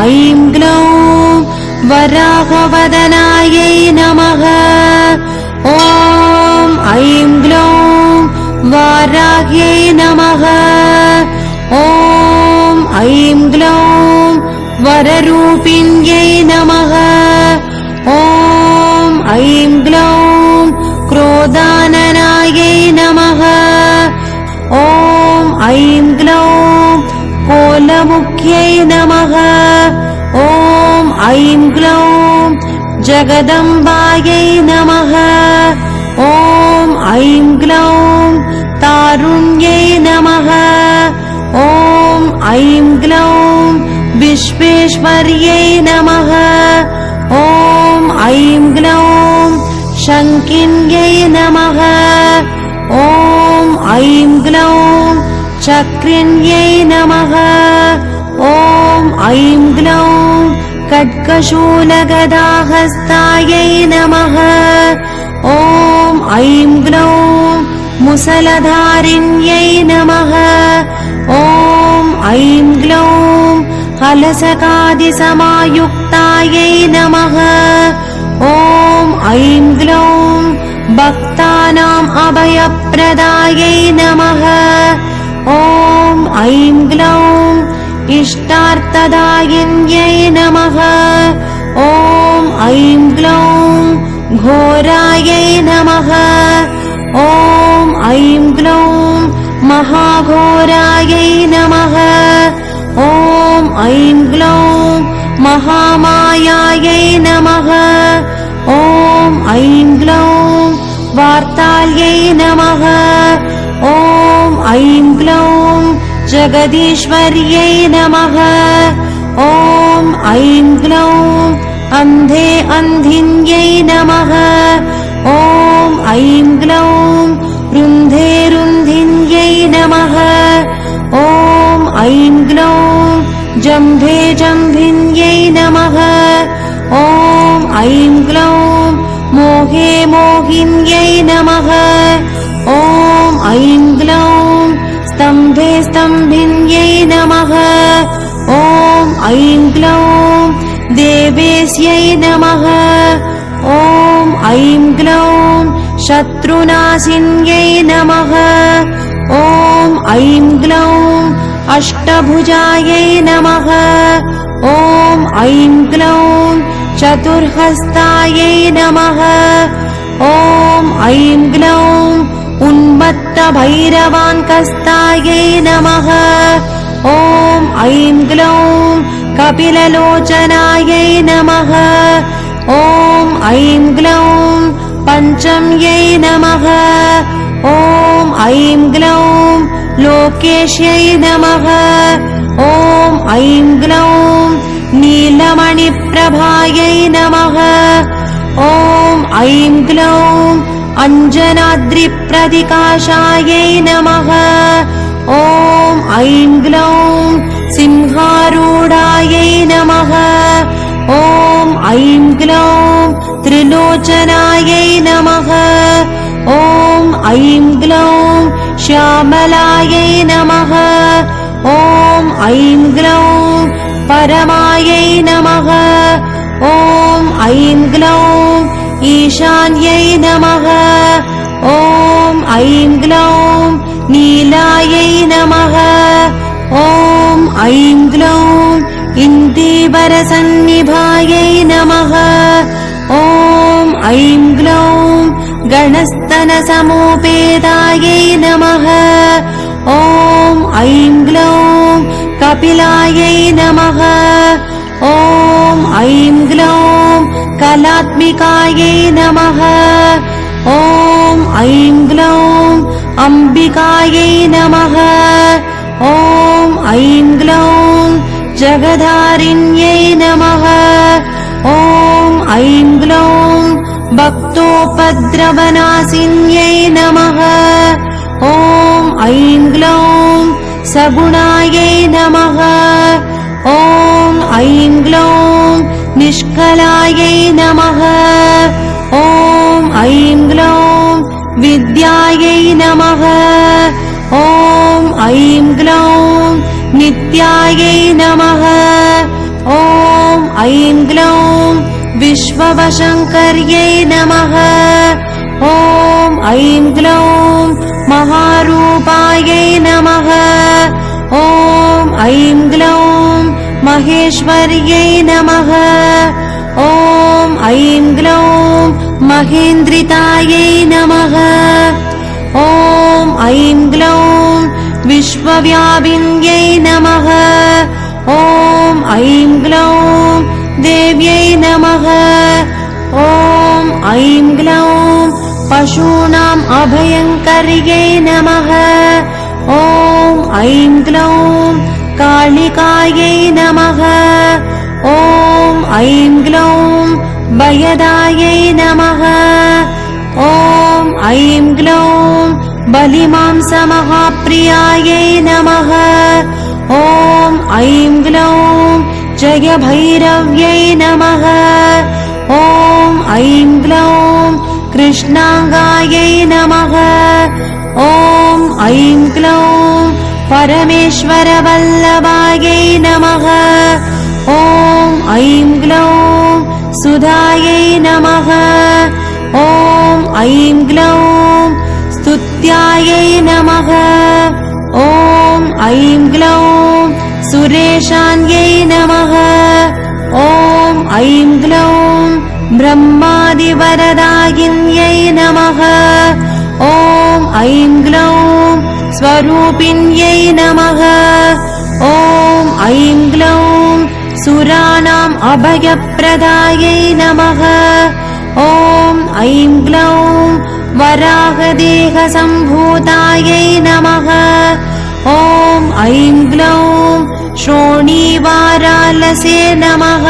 ऐं ग्लौं वराहवदनायै नमः। ॐ ऐं ग्लौं वाराह्यै नमः। ॐ ऐं ग्लौं वररूपिण्यै नमः नमः। ॐ ऐं ग्लौं जगदम्बायै नमः। ॐ ऐं ग्लौं तारुण्यै नमः। ॐ ऐं ग्लौं विश्वेश्वर्यै नमः। ॐ ऐं ग्लौं शङ्किन्यै नमः। ॐ ऐं ग्लौं चक्रिण्यै नमः ॐ ऐं ग्लौं खड्गशूलगदाहस्तायै नमः। ॐ ऐं ग्लौं मुसलधारिण्यै नमः। ॐ ऐं ग्लौं हलसकादिसमायुक्तायै नमः। ॐ ऐं ग्लौं भक्तानाम् अभयप्रदायै नमः। ॐ ऐं ग्लौं इष्टार्थदायिन्यै नमः। ॐ ऐं ग्लौं घोरायै नमः। ॐ ऐं ग्लौं महाघोरायै नमः। ॐ ऐं ग्लौं महामायायै नमः। ॐ ऐं ग्लौं वार्ताल्यै नमः जगदीश्वर्यै नमः। ॐ ऐं ग्लौं अन्धे अन्धिन्यै नमः। ॐ ऐं ग्लौं रुन्धे रुन्धिन्यै नमः। ॐ ऐं ग्लौं जम्भे जम्भिन्यै नमः। ॐ ऐं शत्रुनाशिन्यै नमः। ॐ ऐं ग्लौं अष्टभुजायै नमः। ॐ ऐं ग्लौं चतुर्हस्तायै नमः। ॐ ऐं ग्लौं उन्मत्तभैरवाङ्कस्तायै नमः। ॐ ऐं ग्लौं कपिललोचनायै नमः। ॐ ऐं ग्लौं पञ्चम्यै नमः ॐ ऐं ग्लौं लोकेश्यै नमः ॐ ऐं ग्लौं नीलमणिप्रभायै नमः ॐ ऐं ग्लौं अञ्जनाद्रिप्रतिकाशायै नमः ॐ ऐं ग्लौं सिंहारूढायै नमः ॐ ऐं ग्लौं त्रिलोचनायै नमः। ॐ ऐं ग्लौं श्यामलायै नमः। ॐ ऐं ग्लौं परमायै नमः। ॐ ऐं ग्लौं ईशान्यै नमः। ॐ ऐं ग्लौं नीलायै नमः। ॐ ऐं ग्लौं इन्दीवरसन्निभायै नमः गणस्तनसमोपेदायै नमः। ॐ ऐं ग्लौं कपिलायै नमः। ॐ ऐं ग्लौं कलात्मिकायै नमः। ॐ ऐं ग्लौं अम्बिकायै नमः। ॐ ऐं ग्लौं जगधारिण्यै नमः भक्तोपद्रवनाशिन्यै नमः। ॐ ऐं ग्लौं सगुणायै नमः। ॐ ऐं ग्लौं निष्कलायै नमः। ॐ ऐं ग्लौं विद्यायै नमः। ॐ ऐं ग्लौं नित्यायै नमः। ॐ ऐं ग्लौं विश्ववशङ्कर्यै नमः। ॐ ऐं ग्लौं महारूपायै नमः। ॐ ऐं ग्लौं महेश्वर्यै नमः। ॐ ऐं ग्लौं महेन्द्रितायै नमः। ॐ ऐं ग्लौं विश्वव्यापिन्यै नमः। ॐ ऐं ग्लौं देव्यै नमः। ॐ ऐं ग्लौं पशूनाम् अभयङ्कर्यै नमः। ॐ ऐं ग्लौं कालिकायै नमः। ॐ ऐं ग्लौं वयदायै नमः। ॐ ऐं ग्लौं बलिमांसमहाप्रियायै नमः। ॐ ऐं ग्लौं जयभैरव्यै नमः। ॐ ऐं ग्लौं कृष्णाङ्गायै नमः। ॐ ऐं ग्लौं परमेश्वरवल्लभायै नमः। ॐ ऐं ग्लौं सुधायै नमः। ॐ ऐं ग्लौं स्तुत्यायै नमः। ॐ ऐं ग्लौं सुरेशान्यै नमः। ॐ ऐं ग्लौं ब्रह्मादिवरदायिन्यै नमः। ॐ ऐं ग्लौं स्वरूपिण्यै नमः। ॐ ऐं ग्लौं सुराणाम् अभयप्रदायै नमः। ॐ ऐं ग्लौं वराहदेहसम्भूतायै नमः ॐ ऐं ग्लौं श्रोणीवारालसे नमः।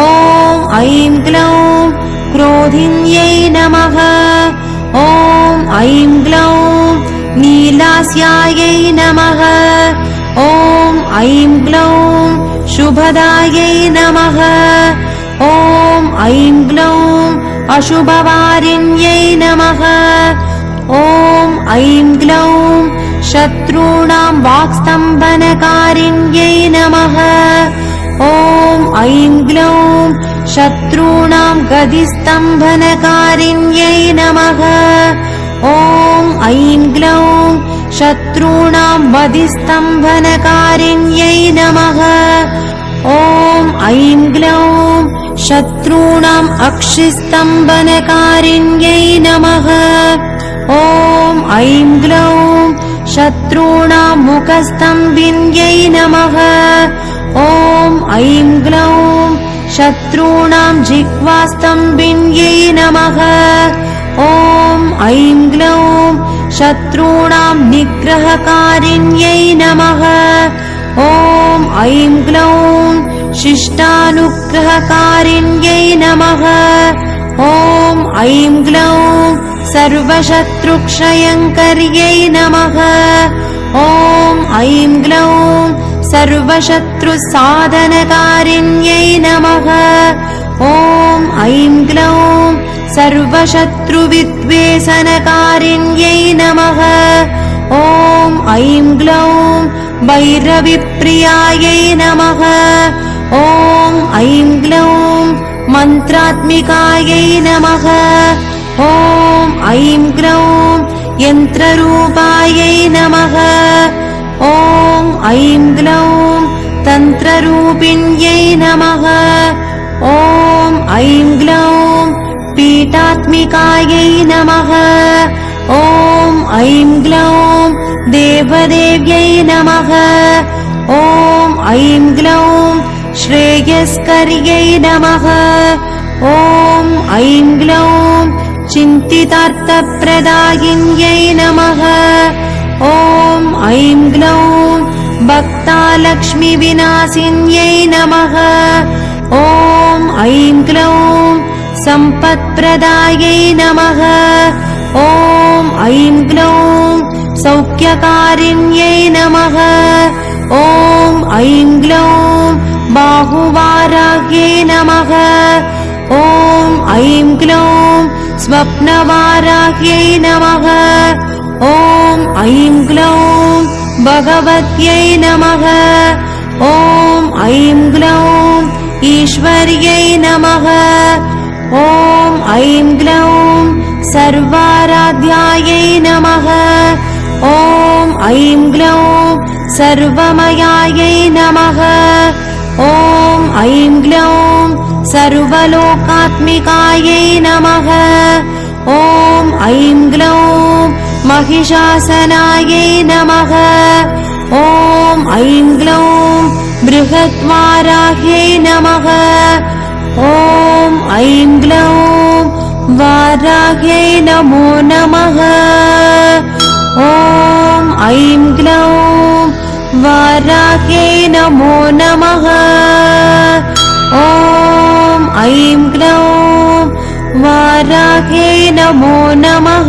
ॐ ऐं ग्लौं क्रोधिन्यै नमः। ॐ ऐं ग्लौं नीलास्यायै नमः। ॐ ऐं ग्लौं शुभदायै नमः। ॐ ऐं ग्लौं अशुभवारिण्यै नमः। ॐ ऐं ग्लौं शत्रूणां वाक्स्तम्भनकारिण्यै नमः। ॐ ऐं ग्लौं शत्रूणां गदिस्तम्भनकारिण्यै नमः। ॐ ऐं ग्लौं शत्रूणां वधिस्तम्भनकारिण्यै नमः। ॐ ऐं ग्लौं शत्रूणाम् अक्षिस्तम्भनकारिण्यै नमः। ॐ ऐं ग्लौं शत्रूणां मुखस्तम्भिन्यै नमः। ॐ ऐं ग्लौं शत्रूणां जिह्वास्तम्भिन्यै नमः। ॐ ऐं ग्लौं शत्रूणां निग्रहकारिण्यै नमः। ॐ ऐं ग्लौं शिष्टानुग्रहकारिण्यै नमः। ॐ ऐं ग्लौं सर्वशत्रुक्षयङ्कर्यै नमः ॐ ऐं ग्लौं सर्वशत्रुसाधनकारिण्यै नमः ॐ ऐं ग्लौं सर्वशत्रुविद्वेषनकारिण्यै नमः ॐ ऐं ग्लौं भैरविप्रियायै नमः ॐ ऐं ग्लौं मन्त्रात्मिकायै नमः ॐ ऐं ग्लौं यन्त्ररूपायै नमः। ॐ ऐं ग्लौं तन्त्ररूपिण्यै नमः। ॐ ऐं ग्लौं पीठात्मिकायै नमः। ॐ ऐं ग्लौं देवदेव्यै नमः। ॐ ऐं ग्लौं श्रेयस्कर्यै नमः। ॐ ऐं ग्लौं चिन्तितार्थप्रदायिन्यै नमः। ॐ ऐं ग्लौं भक्तालक्ष्मिविनाशिन्यै नमः। ॐ ऐं ग्लौं सम्पत्प्रदायै नमः। ॐ ऐं ग्लौं सौख्यकारिण्यै नमः। ॐ ऐं ग्लौं बाहुवाराह्यै नमः। ॐ ऐं ग्लौं स्वप्नवाराह्यै नमः ॐ ऐं ग्लौं भगवत्यै नमः ॐ ऐं ग्लौं ईश्वर्यै नमः ॐ ऐं ग्लौं सर्वाराध्यायै नमः ॐ ऐं ग्लौं सर्वमयायै नमः ॐ ऐं ग्लौं सर्वलोकात्मिकायै नमः। ॐ ऐं ग्लौं महिषासनायै नमः। ॐ ऐं ग्लौं बृहद्वाराह्यै नमः। ॐ ऐं ग्लौं वाराह्यै नमो नमः। ॐ ऐं ग्लौं वाराह्यै नमो नमः नमो नमः